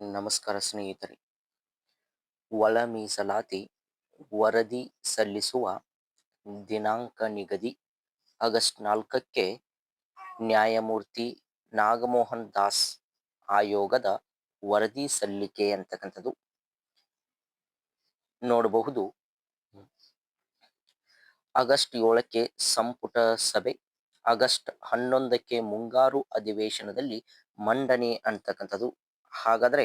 ನಮಸ್ಕಾರ ಸ್ನೇಹಿತರೆ. ಒಳ ಮೀಸಲಾತಿ ವರದಿ ಸಲ್ಲಿಸುವ ದಿನಾಂಕ ನಿಗದಿ ಆಗಸ್ಟ್ ನಾಲ್ಕಕ್ಕೆ ನ್ಯಾಯಮೂರ್ತಿ ನಾಗಮೋಹನ್ ದಾಸ್ ಆಯೋಗದ ವರದಿ ಸಲ್ಲಿಕೆ ಅಂತಕ್ಕಂಥದ್ದು. ನೋಡಬಹುದು. ಆಗಸ್ಟ್ ಏಳಕ್ಕೆ ಸಂಪುಟ ಸಭೆ, ಆಗಸ್ಟ್ ಹನ್ನೊಂದಕ್ಕೆ ಮುಂಗಾರು ಅಧಿವೇಶನದಲ್ಲಿ ಮಂಡನೆ ಅಂತಕ್ಕಂಥದ್ದು. ಹಾಗಾದ್ರೆ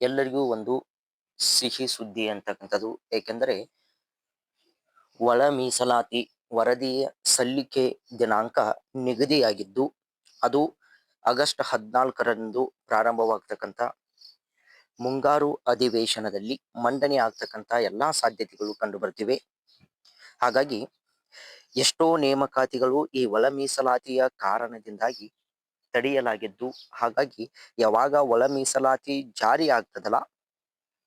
ಎಲ್ಲರಿಗೂ ಒಂದು ಸಿಹಿ ಸುದ್ದಿ ಅಂತಕ್ಕಂಥದ್ದು. ಏಕೆಂದರೆ ಒಳ ಮೀಸಲಾತಿ ವರದಿಯ ಸಲ್ಲಿಕೆ ದಿನಾಂಕ ನಿಗದಿಯಾಗಿದ್ದು, ಅದು ಆಗಸ್ಟ್ ಹದಿನಾಲ್ಕರಂದು ಪ್ರಾರಂಭವಾಗ್ತಕ್ಕಂಥ ಮುಂಗಾರು ಅಧಿವೇಶನದಲ್ಲಿ ಮಂಡನೆ ಆಗ್ತಕ್ಕಂಥ ಎಲ್ಲಾ ಸಾಧ್ಯತೆಗಳು ಕಂಡುಬರ್ತಿವೆ ಹಾಗಾಗಿ ಎಷ್ಟೋ ನೇಮಕಾತಿಗಳು ಈ ಒಳ ಮೀಸಲಾತಿಯ ಕಾರಣದಿಂದಾಗಿ ತಡೆಯಲಾಗಿದ್ದು, ಹಾಗಾಗಿ ಯಾವಾಗ ಒಳ ಮೀಸಲಾತಿ ಜಾರಿ ಆಗ್ತದಲ್ಲ,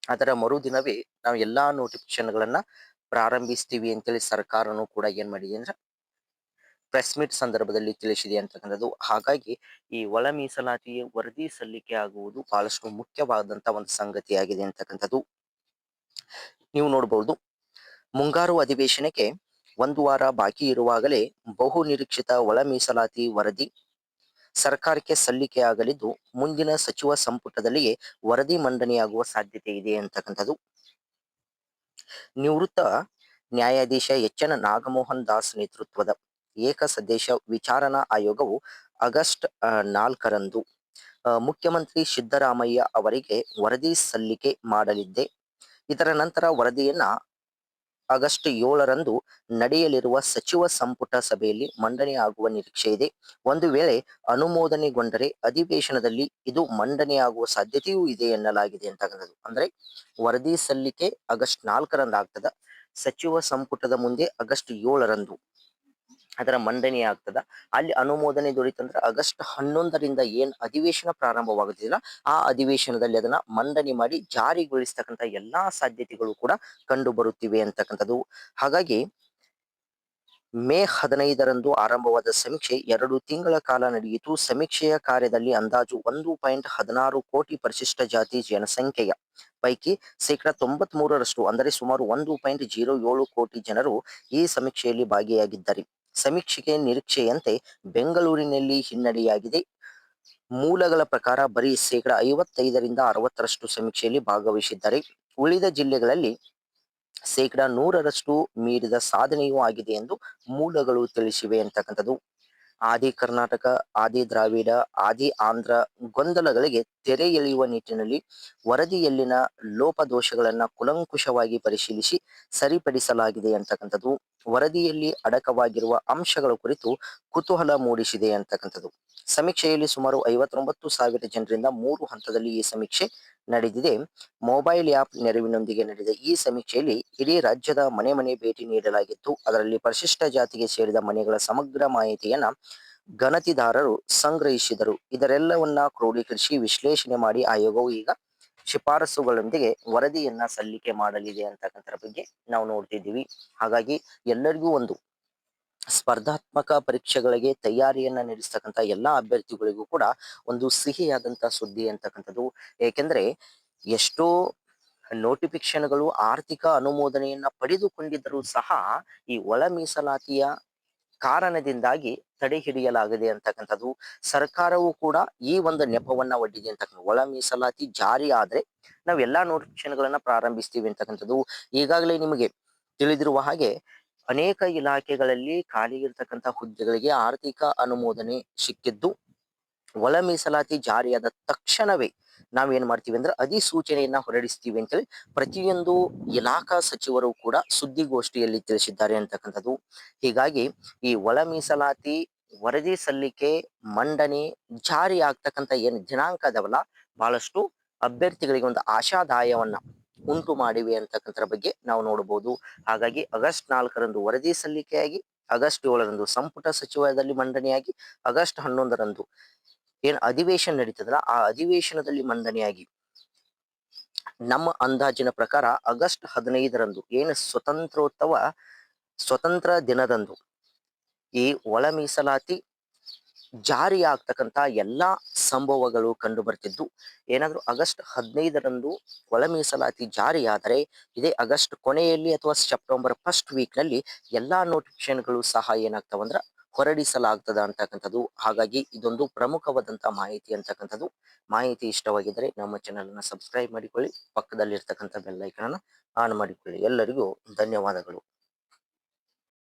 ಅದರ ಮರುದಿನವೇ ನಾವು ಎಲ್ಲಾ ನೋಟಿಫಿಕೇಶನ್ಗಳನ್ನ ಪ್ರಾರಂಭಿಸ್ತೀವಿ ಅಂತೇಳಿ ಸರ್ಕಾರನು ಕೂಡ ಏನ್ ಮಾಡಿದೆ ಅಂದ್ರೆ ಪ್ರೆಸ್ ಮೀಟ್ ಸಂದರ್ಭದಲ್ಲಿ ತಿಳಿಸಿದೆ ಅಂತಕ್ಕಂಥದ್ದು. ಹಾಗಾಗಿ ಈ ಒಳ ಮೀಸಲಾತಿ ವರದಿ ಸಲ್ಲಿಕೆ ಆಗುವುದು ಬಹಳಷ್ಟು ಮುಖ್ಯವಾದಂತ ಒಂದು ಸಂಗತಿಯಾಗಿದೆ ಅಂತಕ್ಕಂಥದ್ದು. ನೀವು ನೋಡಬಹುದು ಮುಂಗಾರು ಅಧಿವೇಶನಕ್ಕೆ ಒಂದು ವಾರ ಬಾಕಿ ಇರುವಾಗಲೇ ಬಹು ನಿರೀಕ್ಷಿತ ಒಳ ಮೀಸಲಾತಿ ವರದಿ ಸರ್ಕಾರಕ್ಕೆ ಸಲ್ಲಿಕೆಯಾಗಲಿದ್ದು, ಮುಂದಿನ ಸಚಿವ ಸಂಪುಟದಲ್ಲಿಯೇ ವರದಿ ಮಂಡನೆಯಾಗುವ ಸಾಧ್ಯತೆ ಇದೆ ಅಂತಕ್ಕಂಥದ್ದು. ನಿವೃತ್ತ ನ್ಯಾಯಾಧೀಶ ಎಚ್ ಎನ್ ನಾಗಮೋಹನ್ ದಾಸ್ ನೇತೃತ್ವದ ಏಕಸದಸ್ಯ ವಿಚಾರಣಾ ಆಯೋಗವು ಆಗಸ್ಟ್ ನಾಲ್ಕರಂದು ಮುಖ್ಯಮಂತ್ರಿ ಸಿದ್ದರಾಮಯ್ಯ ಅವರಿಗೆ ವರದಿ ಸಲ್ಲಿಕೆ ಮಾಡಲಿದ್ದೆ. ಇದರ ನಂತರ ವರದಿಯನ್ನ ಆಗಸ್ಟ್ ಏಳರಂದು ನಡೆಯಲಿರುವ ಸಚಿವ ಸಂಪುಟ ಸಭೆಯಲ್ಲಿ ಮಂಡನೆಯಾಗುವ ನಿರೀಕ್ಷೆ ಇದೆ. ಒಂದು ವೇಳೆ ಅನುಮೋದನೆಗೊಂಡರೆ ಅಧಿವೇಶನದಲ್ಲಿ ಇದು ಮಂಡನೆಯಾಗುವ ಸಾಧ್ಯತೆಯೂ ಇದೆ ಎನ್ನಲಾಗಿದೆ ಅಂತ ಅಂದ್ರೆ ವರದಿ ಸಲ್ಲಿಕೆ ಆಗಸ್ಟ್ ನಾಲ್ಕರಂದು ಆಗ್ತದ ಸಚಿವ ಸಂಪುಟದ ಮುಂದೆ ಆಗಸ್ಟ್ ಏಳರಂದು ಅದರ ಮಂಡನೆ ಆಗ್ತದ. ಅಲ್ಲಿ ಅನುಮೋದನೆ ದೊರೀತಂದ್ರೆ ಆಗಸ್ಟ್ ಹನ್ನೊಂದರಿಂದ ಏನ್ ಅಧಿವೇಶನ ಪ್ರಾರಂಭವಾಗುತ್ತಿಲ್ಲ ಆ ಅಧಿವೇಶನದಲ್ಲಿ ಅದನ್ನ ಮಂಡನೆ ಮಾಡಿ ಜಾರಿಗೊಳಿಸ್ತಕ್ಕಂಥ ಎಲ್ಲಾ ಸಾಧ್ಯತೆಗಳು ಕೂಡ ಕಂಡು ಬರುತ್ತಿವೆ ಅಂತಕ್ಕಂಥದ್ದು. ಹಾಗಾಗಿ ಮೇ ಹದಿನೈದರಂದು ಆರಂಭವಾದ ಸಮೀಕ್ಷೆ ಎರಡು ತಿಂಗಳ ಕಾಲ ನಡೆಯಿತು. ಸಮೀಕ್ಷೆಯ ಕಾರ್ಯದಲ್ಲಿ ಅಂದಾಜು ಒಂದು ಪಾಯಿಂಟ್ ಹದಿನಾರು ಕೋಟಿ ಪರಿಶಿಷ್ಟ ಜಾತಿ ಜನಸಂಖ್ಯೆಯ ಪೈಕಿ ಶೇಕಡಾ ತೊಂಬತ್ಮೂರರಷ್ಟು, ಅಂದರೆ ಸುಮಾರು ಒಂದು ಪಾಯಿಂಟ್ ಜೀರೋ ಏಳು ಕೋಟಿ ಜನರು ಈ ಸಮೀಕ್ಷೆಯಲ್ಲಿ ಭಾಗಿಯಾಗಿದ್ದಾರೆ. ಸಮೀಕ್ಷೆಗೆ ನಿರೀಕ್ಷೆಯಂತೆ ಬೆಂಗಳೂರಿನಲ್ಲಿ ಹಿನ್ನಡೆಯಾಗಿದೆ. ಮೂಲಗಳ ಪ್ರಕಾರ ಬರೀ ಶೇಕಡ ಐವತ್ತೈದರಿಂದ ಅರವತ್ತರಷ್ಟು ಸಮೀಕ್ಷೆಯಲ್ಲಿ ಭಾಗವಹಿಸಿದ್ದಾರೆ. ಉಳಿದ ಜಿಲ್ಲೆಗಳಲ್ಲಿ ಶೇಕಡ ನೂರರಷ್ಟು ಮೀರಿದ ಸಾಧನೆಯೂ ಆಗಿದೆ ಎಂದು ಮೂಲಗಳು ತಿಳಿಸಿವೆ ಅಂತಕ್ಕಂಥದ್ದು. ಆದಿ ಕರ್ನಾಟಕ, ಆದಿ ದ್ರಾವಿಡ, ಆದಿ ಆಂಧ್ರ ಗೊಂದಲಗಳಿಗೆ ತೆರೆ ಎಳೆಯುವ ನಿಟ್ಟಿನಲ್ಲಿ ವರದಿಯಲ್ಲಿನ ಲೋಪದೋಷಗಳನ್ನು ಕುಲಂಕುಷವಾಗಿ ಪರಿಶೀಲಿಸಿ ಸರಿಪಡಿಸಲಾಗಿದೆ ಅಂತಕ್ಕಂಥದ್ದು. ವರದಿಯಲ್ಲಿ ಅಡಕವಾಗಿರುವ ಅಂಶಗಳ ಕುರಿತು ಕುತೂಹಲ ಮೂಡಿಸಿದೆ ಅಂತಕ್ಕಂಥದ್ದು. ಸಮೀಕ್ಷೆಯಲ್ಲಿ ಸುಮಾರು ಐವತ್ತೊಂಬತ್ತು ಸಾವಿರ ಜನರಿಂದ ಮೂರು ಹಂತದಲ್ಲಿ ಈ ಸಮೀಕ್ಷೆ ನಡೆದಿದೆ. ಮೊಬೈಲ್ ಆ್ಯಪ್ ನೆರವಿನೊಂದಿಗೆ ನಡೆದ ಈ ಸಮೀಕ್ಷೆಯಲ್ಲಿ ಇಡೀ ರಾಜ್ಯದ ಮನೆ ಮನೆ ಭೇಟಿ ನೀಡಲಾಗಿತ್ತು. ಅದರಲ್ಲಿ ಪರಿಶಿಷ್ಟ ಜಾತಿಗೆ ಸೇರಿದ ಮನೆಗಳ ಸಮಗ್ರ ಮಾಹಿತಿಯನ್ನ ಗಣತಿದಾರರು ಸಂಗ್ರಹಿಸಿದರು. ಇದರೆಲ್ಲವನ್ನ ಕ್ರೋಢೀಕರಿಸಿ ವಿಶ್ಲೇಷಣೆ ಮಾಡಿ ಆಯೋಗವು ಈಗ ಶಿಫಾರಸುಗಳೊಂದಿಗೆ ವರದಿಯನ್ನ ಸಲ್ಲಿಕೆ ಮಾಡಲಿದೆ ಅಂತಕ್ಕಂಥರ ಬಗ್ಗೆ ನಾವು ನೋಡ್ತಿದ್ದೀವಿ. ಹಾಗಾಗಿ ಎಲ್ಲರಿಗೂ ಒಂದು ಸ್ಪರ್ಧಾತ್ಮಕ ಪರೀಕ್ಷೆಗಳಿಗೆ ತಯಾರಿಯನ್ನ ನಡೆಸ್ತಕ್ಕಂಥ ಎಲ್ಲಾ ಅಭ್ಯರ್ಥಿಗಳಿಗೂ ಕೂಡ ಒಂದು ಸಿಹಿಯಾದಂತ ಸುದ್ದಿ ಅಂತಕ್ಕಂಥದ್ದು. ಏಕೆಂದ್ರೆ ಎಷ್ಟೋ ನೋಟಿಫಿಕೇಶನ್ಗಳು ಆರ್ಥಿಕ ಅನುಮೋದನೆಯನ್ನ ಪಡೆದುಕೊಂಡಿದ್ದರೂ ಸಹ ಈ ಒಳ ಮೀಸಲಾತಿಯ ಕಾರಣದಿಂದಾಗಿ ತಡೆ ಹಿಡಿಯಲಾಗಿದೆ ಅಂತಕ್ಕಂಥದ್ದು. ಸರ್ಕಾರವು ಕೂಡ ಈ ಒಂದು ನೆಪವನ್ನ ಒಡ್ಡಿದೆ ಅಂತಕ್ಕಂಥ ಒಳ ಮೀಸಲಾತಿ ಜಾರಿ ಆದ್ರೆ ನಾವು ಎಲ್ಲಾ ನೋಟಿಫಿಕೇಶನ್ಗಳನ್ನ ಪ್ರಾರಂಭಿಸ್ತೀವಿ ಅಂತಕ್ಕಂಥದ್ದು. ಈಗಾಗಲೇ ನಿಮಗೆ ತಿಳಿದಿರುವ ಹಾಗೆ ಅನೇಕ ಇಲಾಖೆಗಳಲ್ಲಿ ಖಾಲಿ ಇರತಕ್ಕಂಥ ಹುದ್ದೆಗಳಿಗೆ ಆರ್ಥಿಕ ಅನುಮೋದನೆ ಸಿಕ್ಕಿದ್ದು, ಒಳ ಮೀಸಲಾತಿ ಜಾರಿಯಾದ ತಕ್ಷಣವೇ ನಾವೇನ್ ಮಾಡ್ತೀವಿ ಅಂದ್ರೆ ಅಧಿಸೂಚನೆಯನ್ನ ಹೊರಡಿಸ್ತೀವಿ ಅಂತೇಳಿ ಪ್ರತಿಯೊಂದು ಇಲಾಖಾ ಸಚಿವರು ಕೂಡ ಸುದ್ದಿಗೋಷ್ಠಿಯಲ್ಲಿ ತಿಳಿಸಿದ್ದಾರೆ ಅಂತಕ್ಕಂಥದ್ದು. ಹೀಗಾಗಿ ಈ ಒಳ ಮೀಸಲಾತಿ, ವರದಿ ಸಲ್ಲಿಕೆ, ಮಂಡನೆ ಜಾರಿ ಆಗ್ತಕ್ಕಂಥ ಏನು ದಿನಾಂಕ ಅದಾವಲ್ಲ, ಬಹಳಷ್ಟು ಅಭ್ಯರ್ಥಿಗಳಿಗೆ ಒಂದು ಆಶಾದಾಯವನ್ನ ಉಂಟು ಮಾಡಿವೆ ಅಂತಕ್ಕಂಥ ಬಗ್ಗೆ ನಾವು ನೋಡಬಹುದು. ಹಾಗಾಗಿ ಆಗಸ್ಟ್ ನಾಲ್ಕರಂದು ವರದಿ ಸಲ್ಲಿಕೆಯಾಗಿ, ಆಗಸ್ಟ್ ಏಳರಂದು ಸಂಪುಟ ಸಚಿವಾಲಯದಲ್ಲಿ ಮಂಡನೆಯಾಗಿ, ಆಗಸ್ಟ್ ಹನ್ನೊಂದರಂದು ಏನ್ ಅಧಿವೇಶನ ನಡೀತದಲ್ಲ, ಆ ಅಧಿವೇಶನದಲ್ಲಿ ಮಂಡನೆಯಾಗಿ ನಮ್ಮ ಅಂದಾಜಿನ ಪ್ರಕಾರ ಆಗಸ್ಟ್ ಹದಿನೈದರಂದು, ಏನ್ ಸ್ವತಂತ್ರೋತ್ಸವ ಸ್ವತಂತ್ರ ದಿನದಂದು ಈ ಒಳ ಮೀಸಲಾತಿ ಜಾರಿ ಆಗ್ತಕ್ಕಂಥ ಎಲ್ಲಾ ಸಂಭವಗಳು ಕಂಡು ಬರ್ತಿದ್ದು. ಏನಾದ್ರೂ ಆಗಸ್ಟ್ ಹದಿನೈದರಂದು ಒಳ ಮೀಸಲಾತಿ ಜಾರಿಯಾದರೆ, ಇದೇ ಆಗಸ್ಟ್ ಕೊನೆಯಲ್ಲಿ ಅಥವಾ ಸೆಪ್ಟೆಂಬರ್ ಫಸ್ಟ್ ವೀಕ್ನಲ್ಲಿ ಎಲ್ಲಾ ನೋಟಿಫಿಕೇಶನ್ಗಳು ಸಹ ಏನಾಗ್ತಾವಂದ್ರೆ ಹೊರಡಿಸಲಾಗ್ತದ ಅಂತಕ್ಕಂಥದ್ದು. ಹಾಗಾಗಿ ಇದೊಂದು ಪ್ರಮುಖವಾದಂತಹ ಮಾಹಿತಿ ಅಂತಕ್ಕಂಥದ್ದು. ಮಾಹಿತಿ ಇಷ್ಟವಾಗಿದ್ದರೆ ನಮ್ಮ ಚಾನಲನ್ನು ಸಬ್ಸ್ಕ್ರೈಬ್ ಮಾಡಿಕೊಳ್ಳಿ. ಪಕ್ಕದಲ್ಲಿರ್ತಕ್ಕಂಥ ಬೆಲ್ ಅನ್ನು ಆನ್ ಮಾಡಿಕೊಳ್ಳಿ. ಎಲ್ಲರಿಗೂ ಧನ್ಯವಾದಗಳು.